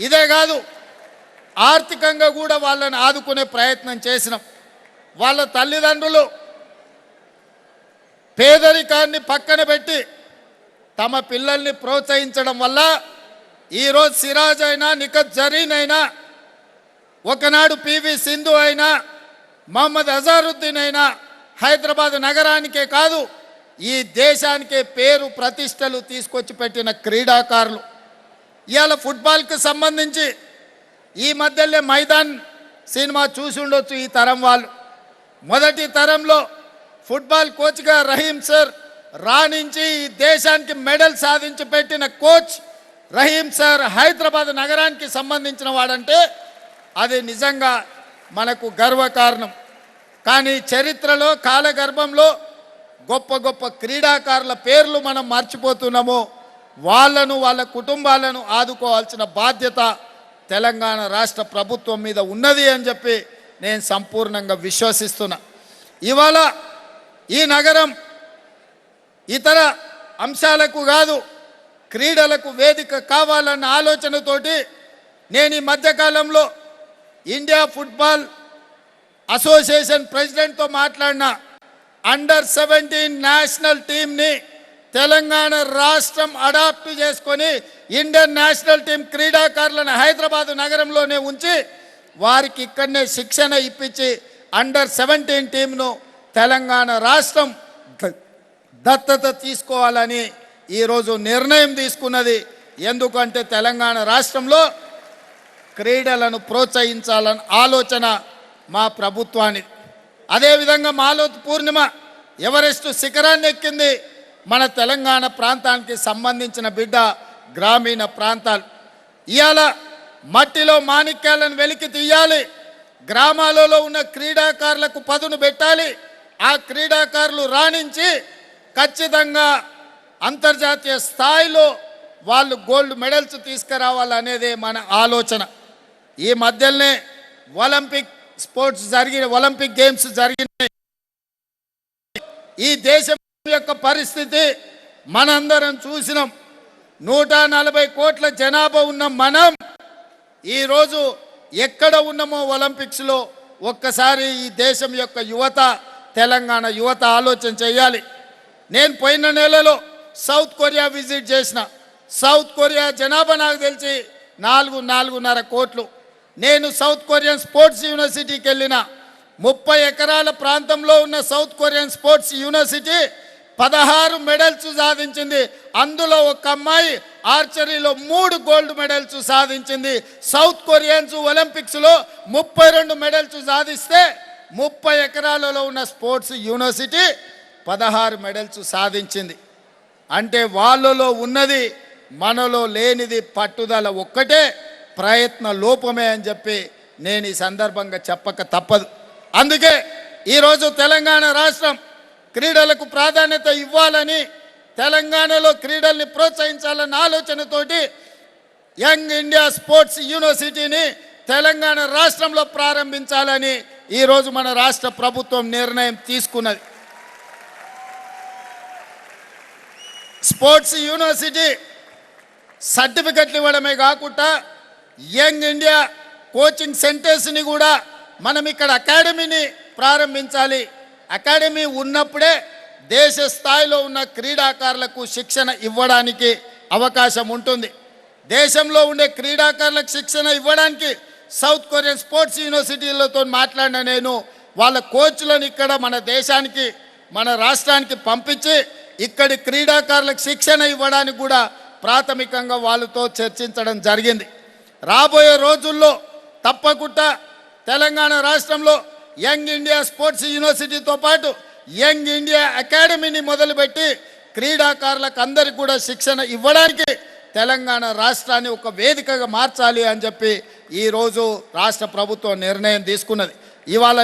ఇదే కాదు ఆర్థికంగా కూడా వాళ్ళని ఆదుకునే ప్రయత్నం చేసినాం. వాళ్ళ తల్లిదండ్రులు పేదరికాన్ని పక్కన పెట్టి తమ పిల్లల్ని ప్రోత్సహించడం వల్ల ఈరోజు సిరాజ్ అయినా నిఖత్ జరీన్ అయినా ఒకనాడు పివి సింధు అయినా మహమ్మద్ అజారుద్దీన్ అయినా హైదరాబాద్ నగరానికే కాదు ఈ దేశానికే పేరు ప్రతిష్టలు తీసుకొచ్చి పెట్టిన క్రీడాకారులు. ఇవాళ ఫుట్బాల్కి సంబంధించి ఈ మధ్యలో మైదాన్ సినిమా చూసి ఉండొచ్చు ఈ తరం వాళ్ళు. మొదటి తరంలో ఫుట్బాల్ కోచ్గా రహీం సార్ రాణించి ఈ దేశానికి మెడల్ సాధించి పెట్టిన కోచ్ రహీం సార్ హైదరాబాద్ నగరానికి సంబంధించిన వాడంటే అది నిజంగా మనకు గర్వకారణం. కానీ చరిత్రలో కాలగర్భంలో గొప్ప గొప్ప క్రీడాకారుల పేర్లు మనం మర్చిపోతున్నాము. వాళ్ళను వాళ్ళ కుటుంబాలను ఆదుకోవాల్సిన బాధ్యత తెలంగాణ రాష్ట్ర ప్రభుత్వం మీద ఉన్నది అని చెప్పి నేను సంపూర్ణంగా విశ్వసిస్తున్నా. ఇవాళ ఈ నగరం ఇతర అంశాలకు కాదు క్రీడలకు వేదిక కావాలన్న ఆలోచనతోటి నేను ఈ మధ్యకాలంలో ఇండియా ఫుట్బాల్ అసోసియేషన్ ప్రెసిడెంట్తో మాట్లాడిన అండర్ సెవెంటీన్ నేషనల్ టీంని తెలంగాణ రాష్ట్రం అడాప్ట్ చేసుకొని ఇండియన్ నేషనల్ టీం క్రీడాకారులను హైదరాబాద్ నగరంలోనే ఉంచి వారికి ఇక్కడనే శిక్షణ ఇప్పించి అండర్ సెవెంటీన్ టీంను తెలంగాణ రాష్ట్రం ద- దత్తత తీసుకోవాలని ఈరోజు నిర్ణయం తీసుకున్నది. ఎందుకంటే తెలంగాణ రాష్ట్రంలో క్రీడలను ప్రోత్సహించాలని ఆలోచన మా ప్రభుత్వానికి అదేవిధంగా మాలో పూర్ణిమ ఎవరెస్ట్ శిఖరాన్ని ఎక్కింది? మన తెలంగాణ ప్రాంతానికి సంబంధించిన బిడ్డ గ్రామీణ ప్రాంతాలు. ఇవాళ మట్టిలో మాణిక్యాలను వెలికి తీయాలి. గ్రామాలలో ఉన్న క్రీడాకారులకు పదును పెట్టాలి. ఆ క్రీడాకారులు రాణించి ఖచ్చితంగా అంతర్జాతీయ స్థాయిలో వాళ్ళు గోల్డ్ మెడల్స్ తీసుకురావాలనేదే మన ఆలోచన. ఈ మధ్యనే ఒలింపిక్ స్పోర్ట్స్ జరిగిన ఒలింపిక్ గేమ్స్ జరిగినాయి ఈ దేశం యొక్క పరిస్థితి మనందరం చూసినాం. నూట నలభై కోట్ల జనాభా ఉన్న మనం ఈరోజు ఎక్కడ ఉన్నామో ఒలింపిక్స్లో ఒక్కసారి ఈ దేశం యొక్క యువత తెలంగాణ యువత ఆలోచన చేయాలి. నేను పోయిన నెలలో సౌత్ కొరియా విజిట్ చేసిన. సౌత్ కొరియా జనాభా నాకు తెలిసి నాలుగు నాలుగున్నర కోట్లు. నేను సౌత్ కొరియన్ స్పోర్ట్స్ యూనివర్సిటీకి వెళ్ళిన. ముప్పై ఎకరాల ప్రాంతంలో ఉన్న సౌత్ కొరియన్ స్పోర్ట్స్ యూనివర్సిటీ పదహారు మెడల్స్ సాధించింది. అందులో ఒక అమ్మాయి ఆర్చరీలో మూడు గోల్డ్ మెడల్స్ సాధించింది. సౌత్ కొరియన్స్ ఒలింపిక్స్లో ముప్పై రెండు మెడల్స్ సాధిస్తే ముప్పై ఎకరాలలో ఉన్న స్పోర్ట్స్ యూనివర్సిటీ పదహారు మెడల్స్ సాధించింది. అంటే వాళ్ళలో ఉన్నది మనలో లేనిది పట్టుదల ఒక్కటే ప్రయత్న లోపమే అని చెప్పి నేను ఈ సందర్భంగా చెప్పక తప్పదు. అందుకే ఈరోజు తెలంగాణ రాష్ట్రం క్రీడలకు ప్రాధాన్యత ఇవ్వాలని తెలంగాణలో క్రీడల్ని ప్రోత్సహించాలన్న ఆలోచనతోటి యంగ్ ఇండియా స్పోర్ట్స్ యూనివర్సిటీని తెలంగాణ రాష్ట్రంలో ప్రారంభించాలని ఈరోజు మన రాష్ట్ర ప్రభుత్వం నిర్ణయం తీసుకున్నది. స్పోర్ట్స్ యూనివర్సిటీ సర్టిఫికెట్లు ఇవ్వడమే కాకుండా యంగ్ ఇండియా కోచింగ్ సెంటర్స్ని కూడా మనం ఇక్కడ అకాడమీని ప్రారంభించాలి. అకాడమీ ఉన్నప్పుడే దేశ స్థాయిలో ఉన్న క్రీడాకారులకు శిక్షణ ఇవ్వడానికి అవకాశం ఉంటుంది. దేశంలో ఉండే క్రీడాకారులకు శిక్షణ ఇవ్వడానికి సౌత్ కొరియన్ స్పోర్ట్స్ యూనివర్సిటీలతో మాట్లాడిన నేను వాళ్ళ కోచ్లను ఇక్కడ మన దేశానికి మన రాష్ట్రానికి పంపించి ఇక్కడి క్రీడాకారులకు శిక్షణ ఇవ్వడానికి కూడా ప్రాథమికంగా వాళ్ళతో చర్చించడం జరిగింది. రాబోయే రోజుల్లో తప్పకుండా తెలంగాణ రాష్ట్రంలో యంగ్ ఇండియా స్పోర్ట్స్ యూనివర్సిటీతో పాటు యంగ్ ఇండియా అకాడమీని మొదలుపెట్టి క్రీడాకారులకు అందరికీ కూడా శిక్షణ ఇవ్వడానికి తెలంగాణ రాష్ట్రాన్ని ఒక వేదికగా మార్చాలి అని చెప్పి ఈరోజు రాష్ట్ర ప్రభుత్వం నిర్ణయం తీసుకున్నది. ఇవాళ